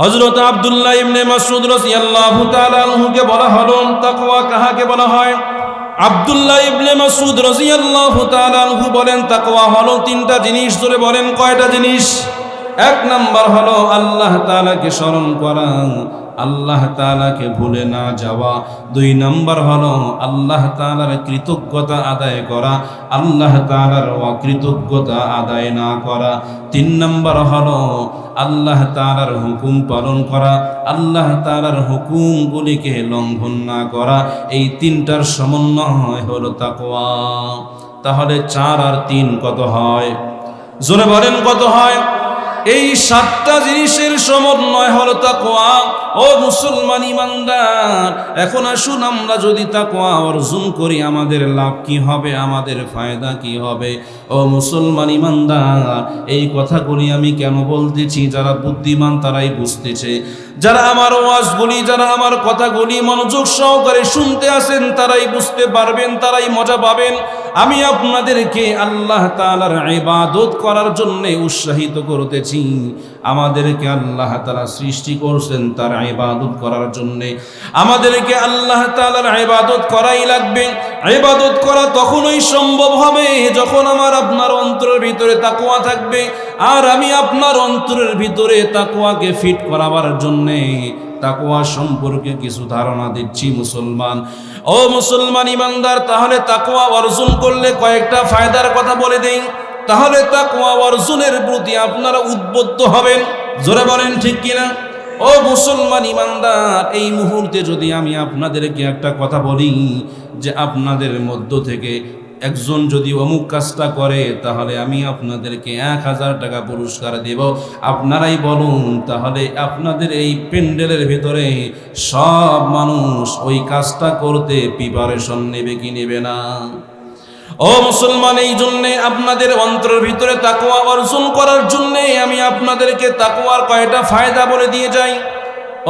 হযরত আব্দুল্লাহ ইবনে মাসউদ রাদিয়াল্লাহু তাআলা আনহুকে বলা হলো, তাকওয়া কাহাকে বলা হয়? আব্দুল্লাহ ইবনে মাসউদ রাদিয়াল্লাহু তাআলা আনহু বলেন, তাকওয়া হলো তিনটা জিনিস। ধরে বলেন, কয়টা জিনিস? এক নাম্বার হলো আল্লাহ তালাকে স্মরণ করা। আল্লাহ তালাকে ভুলে না যাওয়া। দুই নাম্বার হলো আল্লাহ তাআলার কৃতজ্ঞতা আদায় করা। আল্লাহ তাআলার অকৃতজ্ঞতা আদায় না করা। তিন নাম্বার হলো আল্লাহ তাআলার হুকুম পালন করা। আল্লাহ তাআলার হুকুমগুলিকে লঙ্ঘন না করা। এই তিনটার সমন্বয় হলো তাকওয়া। তাহলে চার আর তিন কত হয়? জোরে বলেন কত হয়? এই সাতটা জিনিসের সমন্বয় হলো তাকওয়া। ও মুসলমান ইমানদার, এখন আসুন আমরা যদি তাকওয়া অর্জন করি, আমাদের লাভ কি হবে, আমাদের ফায়দা কি হবে? ও মুসলমান ইমানদার, এই কথাগুলি আমি কেন বলতেছি? যারা বুদ্ধিমান তারাই বুঝতেছে। যারা আমার ওয়াজগুলি, যারা আমার কথাগুলি মনোযোগ সহকারে শুনতে আসেন তারাই বুঝতে পারবেন, তারাই মজা পাবেন। আমি আপনাদেরকে আল্লাহ তাআলার ইবাদত করার জন্য উৎসাহিত করতেছি। আমাদেরকে আল্লাহ তালা সৃষ্টি করছেন তার ইবাদত করার জন্য। আমাদেরকে আল্লাহ তাআলার ইবাদত করাই লাগবে। ইবাদত করা তখনই সম্ভব হবে যখন আমার আপনার অন্তরের ভিতরে তাকওয়া থাকবে আর আমি আপনার অন্তরের ভিতরে তাকুয়াকে ফিট করাবার জন্যে। তাকওয়া সম্পর্কে কিছু ধারণা দিচ্ছি মুসলমান। ও মুসলমান ইমানদার, তাহলে তাকওয়া অর্জন করলে কয়েকটা ফায়দার কথা বলে দেই। তাহলে তাকওয়া অর্জনের প্রতি আপনারা উদ্বুদ্ধ হবেন। জোরে বলেন ঠিক কিনা? ও মুসলমান ইমানদার, এই মুহূর্তে যদি আমি আপনাদেরকে একটা কথা বলি, যে আপনাদের মধ্য থেকে একজন যদি অমুক কাজটা করে, তাহলে আমি আপনাদেরকে এক হাজার টাকা পুরস্কার দেব। আপনারাই বলুন, তাহলে আপনাদের এই প্যান্ডেলের ভিতরে সব মানুষ ওই কাজটা করতে প্রিপারেশন নেবে কি নেবে না? ও মুসলমান, এই জন্যে আপনাদের অন্তরের ভিতরে তাকোয়া অর্জন করার জন্যে আমি আপনাদেরকে তাকোয়ার কয়টা ফায়দা বলে দিয়ে যাই।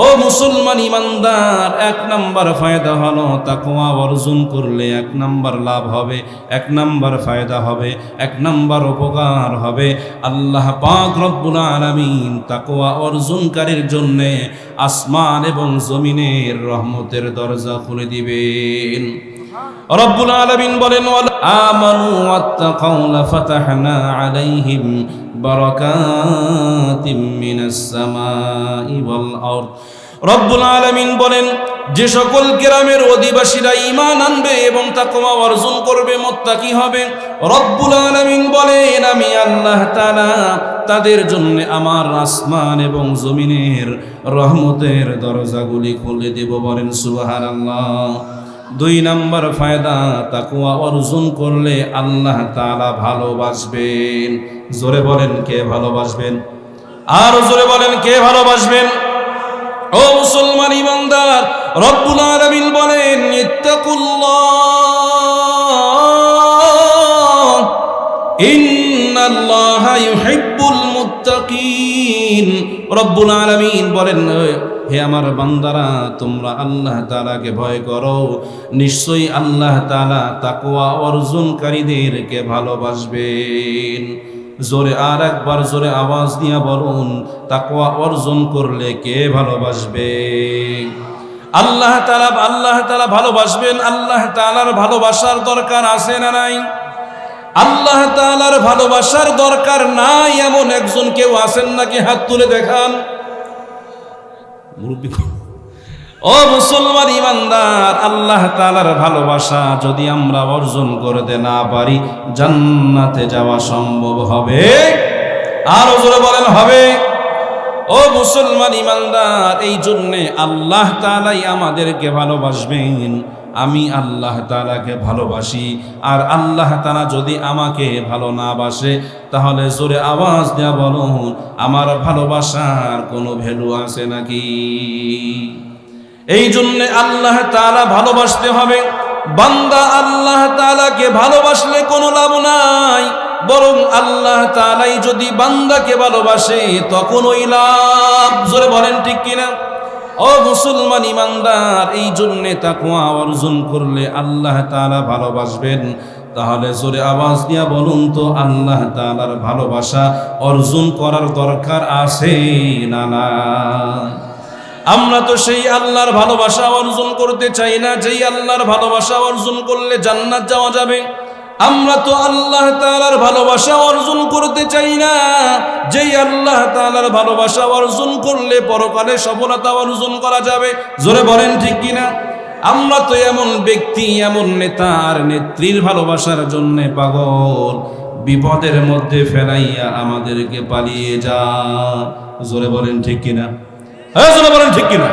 ও মুসলমান ইমানদার, এক নাম্বার ফায়দা হলো তাকওয়া অর্জন করলে এক নাম্বার লাভ হবে, এক নাম্বার ফায়দা হবে, এক নাম্বার উপকার হবে। আল্লাহ পাক রব্বুল আলামিন তাকওয়া অর্জনকারীর জন্য আসমান এবং জমিনের রহমতের দরজা খুলে দিবেন। রব্বুল বলেন আমানু আলাইহিম বারাকাতিম মিনাস সামাই ওয়াল আরদ। রব্বুল বলেন, যে সকল গ্রামের অধিবাসীরা ঈমান আনবে এবং তাকওয়া অর্জন করবে, মুত্তাকি হবে। রব্বুল আলামিন বলেন, আমি আল্লাহ তাদের জন্য আমার আসমান এবং জমিনের রহমতের দরজাগুলি খুলে দেব। বলেন, সুবহানাল্লাহ। দুই নাম্বার ফায়দা তাকুয়া অর্জন করলে আল্লাহ তালা ভালোবাসবেন। জোরে বলেন, কে ভালোবাসবেন? আর জোরে বলেন, কে ভালোবাসবেন? ও মুসলমান ইমানদার, রব্বুল আলামিন বলেন, ইত্তাকুল্লাহ। ইন্নাল্লাহা ইউহিব্বুল মুত্তাকিন। রব্বুল আলামিন বলেন হে আমার বান্দারা, তোমরা আল্লাহ তাআলাকে ভয় করো। নিশ্চয়ই আল্লাহ তাআলা তাকওয়া অর্জনকারীদেরকে ভালোবাসবেন। জোরে আর একবার জোরে আওয়াজ দিয়া বলুন, তাকওয়া অর্জন করলে কে ভালোবাসবে? আল্লাহ তালা আল্লাহ তালা ভালোবাসবেন। আল্লাহ তাআলার ভালোবাসার দরকার আছে না নাই? আল্লাহ তাআলার ভালোবাসার দরকার নাই এমন একজন কেউ আছেন নাকি? হাত তুলে দেখান। মুরব্বী ও মুসলমান ইমানদার, আল্লাহ তালার ভালোবাসা যদি আমরা অর্জন করতে না পারি, জান্নাতে যাওয়া সম্ভব হবে? আরও জোরে বলেন, হবে। ও মুসলমান ইমানদার এই জন্যে আল্লাহ তালাই আমাদেরকে ভালোবাসবেন। আমি আল্লাহ তাআলাকে ভালোবাসি। আর আল্লাহ তালা যদি আমাকে ভালো না বাসে, তাহলে জোরে আওয়াজ দেওয়া বলুন, আমার ভালোবাসার কোনো ভ্যালু আছে নাকি? এই জন্যে আল্লাহ তালা ভালোবাসতে হবে। বান্দা আল্লাহ তাআলাকে ভালোবাসলে কোনো লাভ নাই। বরং আল্লাহ তালাই যদি বান্দাকে ভালোবাসে তখন ওই লাভ। জোরে বলেন ঠিক কিনা? ও মুসলমান ইমানদার, এই জন্যে তাকুয়া অর্জন করলে আল্লাহ তাআলা ভালোবাসবেন। তাহলে জোরে আওয়াজ দিয়া বলুন তো, আল্লাহ তাআলার ভালোবাসা অর্জন করার দরকার আছে না না? আমরা তো সেই আল্লাহর ভালোবাসা অর্জন করতে চাই না, যেই আল্লাহর ভালোবাসা অর্জন করলে জান্নাত যাওয়া যাবে। আমরা তো আল্লাহ তাআলার ভালোবাসা অর্জন করতে চাই না। যেই আল্লাহ তাআলার ভালোবাসা অর্জন করলে পরকালে সফলতা অর্জন করা যাবে। জোরে বলেন ঠিক কিনা? আমরা তো এমন ব্যক্তি, এমন নেতা আর নেত্রীর ভালোবাসার জন্যে পাগল। বিপদের মধ্যে ফেলাইয়া আমাদেরকে পালিয়ে যা। জোরে বলেন ঠিক কিনা? হ্যাঁ জোরে বলেন ঠিক কিনা?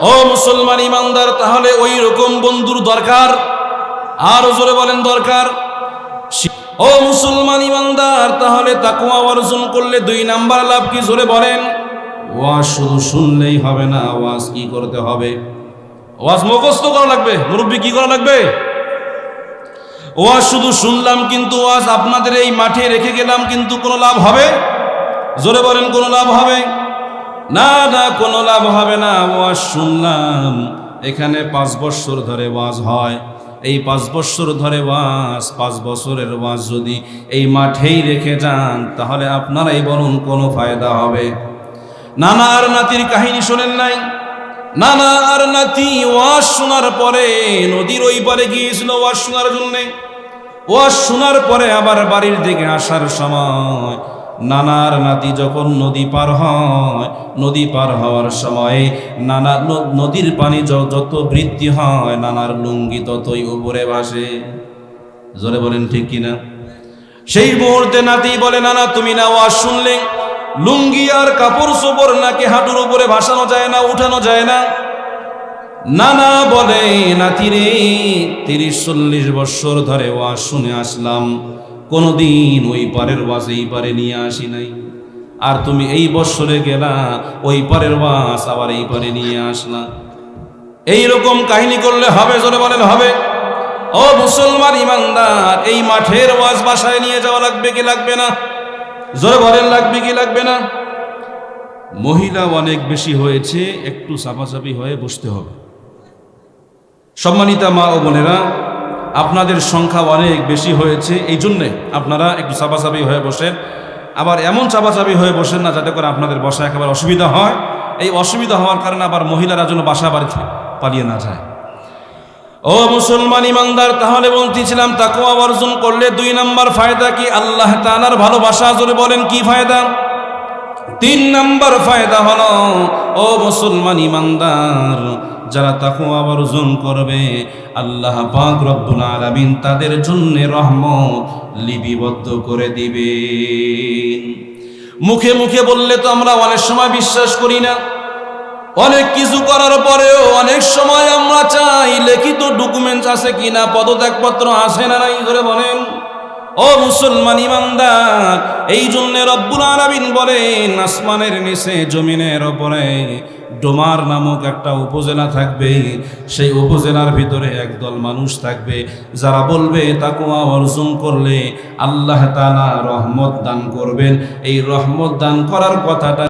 ও মুসলমান ইমানদার, তাহলে ওই রকম বন্ধুর দরকার আর জোরে বলেন দরকার। ও মুসলমান ইমানদার, তাহলে তাকুয়া অর্জন করলে দুই নাম্বার লাভ কি? জোরে বলেন। ওয়াজ শুধু শুনলেই হবে না, ওয়াজ কি করতে হবে? ওয়াজ মুখস্থ করা লাগবে। মুরব্বী, কি করা লাগবে? ওয়াজ শুধু শুনলাম কিন্তু ওয়াজ আপনাদের এই মাঠে রেখে গেলাম কিন্তু কোনো লাভ হবে? জোরে বলেন, কোনো লাভ হবে? না না, কোনো লাভ হবে না। ওয়াজ শুনলাম। এখানে পাঁচ বছর ধরে ওয়াজ হয়। এই পাঁচ বছর ধরে ওয়াজ, পাঁচ বছরের ওয়াজ যদি এই মাঠেই রেখে যান, তাহলে আপনারাই বলুন কোনো ফায়দা হবে। নানা আর নাতির কাহিনী শোনেন নাই? নানা আর নাতি ওয়াজ শোনার পরে নদীর ওই পারে গিয়েছিল ওয়াজ শোনার জন্যে। ওয়াজ শোনার পরে আবার বাড়ির দিকে আসার সময় নানার নাতি যখন নদী পার হয়, নদী পার হওয়ার সময় নানা নদীর পানি যত বৃদ্ধি হয়, নানার লুঙ্গি ততই উপরে ভাসে। জোরে বলেন ঠিক কিনা? সেই মুহূর্তে নাতি বলে, নানা, তুমি না ওয়াজ শুনলে লুঙ্গি আর কাপড় চোপড় নাকি হাঁটুর উপরে ভাসানো যায় না, উঠানো যায় না? নানা বলে নাতিরে তিরিশ চল্লিশ বৎসর ধরে ওয়াজ শুনে আসলাম কোনোদিন ওই পারের ওয়াজ এই পারে নিয়ে আসি নাই। আর তুমি এই বৎসরে গেলা, ওই পারের ওয়াজ আবার এই পারে নিয়ে আসলা। এই রকম কাহিনী করলে হবে, জোরে বলেন, হবে। ও মুসলমান ইমানদার, এই মাঠের ওয়াজ বাসায় নিয়ে যাওয়া লাগবে কি লাগবে না? জোরে বলেন, লাগবে কি লাগবে না? মহিলা অনেক বেশি হয়েছে, একটু চাপাচাপি হয়ে বসতে হবে। সম্মানিতা মা ও বোনেরা আপনাদের সংখ্যা অনেক বেশি হয়েছে, এই জন্যে আপনারা একটু চাপাচাপি হয়ে বসেন। আবার এমন চাপাচাপি হয়ে বসেন না যাতে করে আপনাদের বসা একেবারে অসুবিধা হয়। এই অসুবিধা হওয়ার কারণে আবার মহিলারা যেন বাসা বাড়িতে পালিয়ে না যায়। ও মুসলমান ইমানদার, তাহলে বলতেছিলাম তাকুয়া অর্জন করলে দুই নাম্বার ফায়দা কি? আল্লাহ তাআলার ভালোবাসা, জোরে বলেন, কি ফায়দা? তিন নাম্বার ফায়দা হলো, ও মুসলমান ইমানদার যারা তাকুয়া অর্জন করবে, আল্লাহ পাক রব্বুল আলামিন তাদের জন্য রহমত লিপিবদ্ধ করে দিবে মুখে মুখে বললে তো আমরা অনেক সময় বিশ্বাস করি না। অনেক কিছু করার পরেও অনেক সময় আমরা চাই, লিখিত ডকুমেন্টস আছে কিনা, পদত্যাগপত্র আছে না নাই ধরে বলেন। ও মুসলমান ইমানদার, এই জন্য রব্বুল আলামিন বলেন, আসমানের নিচে, জমিনের ওপরে ডোমার নামক একটা উপজেলা থাকবে। সেই উপজেলার ভিতরে একদল মানুষ থাকবে, যারা বলবে তাকুয়া অর্জন করলে আল্লাহ তাআলা রহমত দান করবেন। এই রহমত দান করার কথাটা